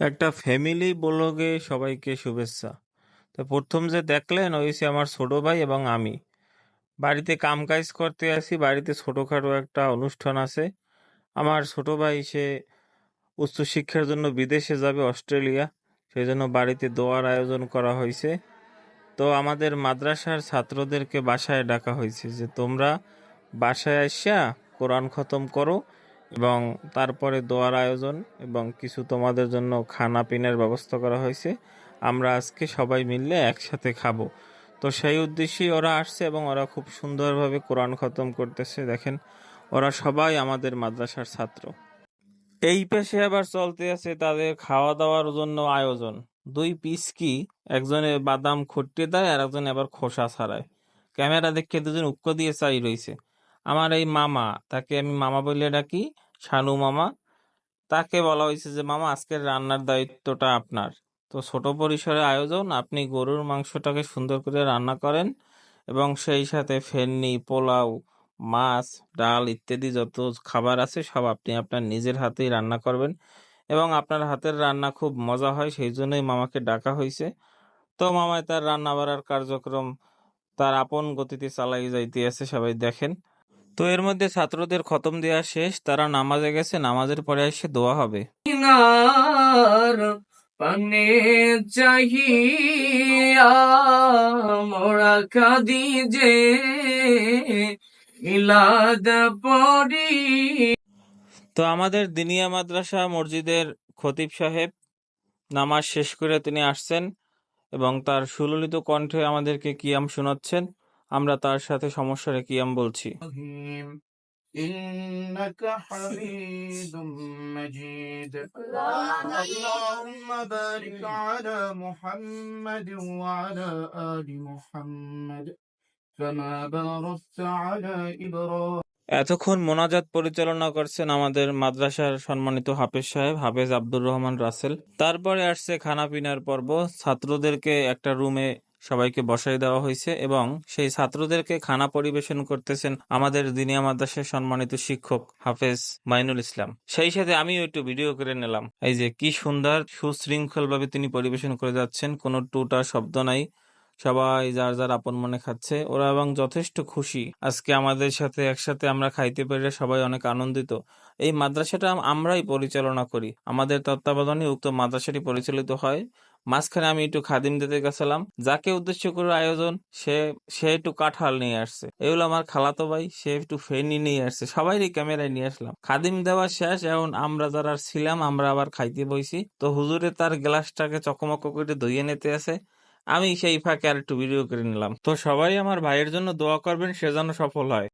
একটা ফ্যামিলি ব্লগে সবাইকে শুভেচ্ছা। তো প্রথম যে দেখলেন, ওই হচ্ছে আমার ছোট ভাই এবং আমি। বাড়িতে কাম কাজ করতে আসি, বাড়িতে ছোটোখাটো একটা অনুষ্ঠান আছে। আমার ছোট ভাই, সে উচ্চশিক্ষার জন্য বিদেশে যাবে, অস্ট্রেলিয়া। সেই জন্য বাড়িতে দোয়ার আয়োজন করা হয়েছে। তো আমাদের মাদ্রাসার ছাত্রদেরকে বাসায় ডাকা হয়েছে যে, তোমরা বাসায় আসিয়া কোরআন খতম করো এবং তারপরে দোয়ার আয়োজন এবং কিছু তোমাদের জন্য খানা পিনার ব্যবস্থা করা হয়েছে। আমরা আজকে সবাই মিললে একসাথে খাব। তো সেই উদ্দেশ্যেই ওরা আসছে এবং ওরা খুব সুন্দরভাবে কোরআন খতম করতেছে। দেখেন, ওরা সবাই আমাদের মাদ্রাসার ছাত্র। এই পেশে আবার চলতে আছে তাদের খাওয়া দাওয়ার জন্য আয়োজন। দুই পিস কি, একজনে বাদাম খুঁটতে দেয় আর একজনে আবার খোসা ছাড়ায়। ক্যামেরা দেখে দুজন উক্ক দিয়ে চাই রইছে আমার এই মামা, তাকে আমি মামা বলে ডাকি, শানু মামা। তাকে বলা হয়েছে যে, মামা, আজকের রান্নার দায়িত্বটা আপনার। তো ছোট পরিসরে আয়োজন, আপনি গরুর মাংসটাকে সুন্দর করে রান্না করেন এবং সেই সাথে ফেননি, পোলাও, মাছ, ডাল ইত্যাদি যত খাবার আছে, সব আপনি আপনার নিজের হাতেই রান্না করবেন এবং আপনার হাতের রান্না খুব মজা হয়, সেই জন্যই মামাকে ডাকা হয়েছে। তো মামায় তার রান্না বাড়ার কার্যক্রম, তার আপন গতিতে চালাই যাইতে আছে, সবাই দেখেন। তো এর মধ্যে ছাত্রদের খতম দেওয়া শেষ তারা নামাজে গেছে নামাজের পরে এসে দোয়া হবে। পানে চাহিয়া মোরা কাদি যে পড়ি। তো আমাদের দিনিয়া মাদ্রাসা মসজিদের খতিব সাহেব নামাজ শেষ করে তিনি আসছেন এবং তার সুললিত কণ্ঠে আমাদেরকে কিয়াম শোনাচ্ছেন। আমরা তার সাথে সমস্যারে কিয়াম বলছি إنك حميد مجيد اللهم بارك على محمد وعلى آل محمد كما باركت على إبراهيم এতক্ষণ মোনাজাত পরিচালনা করছেন আমাদের মাদ্রাসার সম্মানিত হাফেজ সাহেব হাফেজ আব্দুর রহমান রাসেল তারপরে আসছে খানা পিনার পর্ব ছাত্রদেরকে একটা রুমে সবাইকে বসাই দেওয়া হয়েছে এবং সেই ছাত্রদেরকে খানা পরিবেশন করতেছেন আমাদের দিনিয়া মাদ্রাসার সম্মানিত শিক্ষক হাফেজ মাইনুল ইসলাম। সেই সাথে আমিও একটু ভিডিও করে নিলাম। এই যে কি সুন্দর সুশৃঙ্খল ভাবে তিনি পরিবেশন করে যাচ্ছেন, কোনো টুটা শব্দ নাই। সবাই যার যার আপন মনে খাচ্ছে, ওরা এবং যথেষ্ট খুশি। আজকে আমাদের সাথে একসাথে আমরা খাইতে পেরে সবাই অনেক আনন্দিত। এই মাদ্রাসাটা আমরাই পরিচালনা করি। আমাদের তত্ত্বাবধানে উক্ত মাদ্রাসাটি পরিচালিত হয়। মাঝখানে আমি একটু খাদিম দিতে গেছিলাম। যাকে উদ্দেশ্য করে আয়োজন, সে সে একটু কাঁঠাল নিয়ে আসছে। এগুলো আমার খালাতো ভাই, সে একটু ফেনি নিয়ে আসছে। সবাইরই ক্যামেরায় নিয়ে আসলাম। খাদিম দেওয়া শেষ, এখন আমরা যারা ছিলাম, আমরা আবার খাইতে বইছি। তো হুজুরে তার গ্লাসটাকে চকমক করে ধুয়ে নিতে আছে। আমি সেই ফাঁকে আর একটু ভিডিও করে নিলাম। তো সবাই আমার ভাইয়ের জন্য দোয়া করবেন, সে যেন সফল হয়।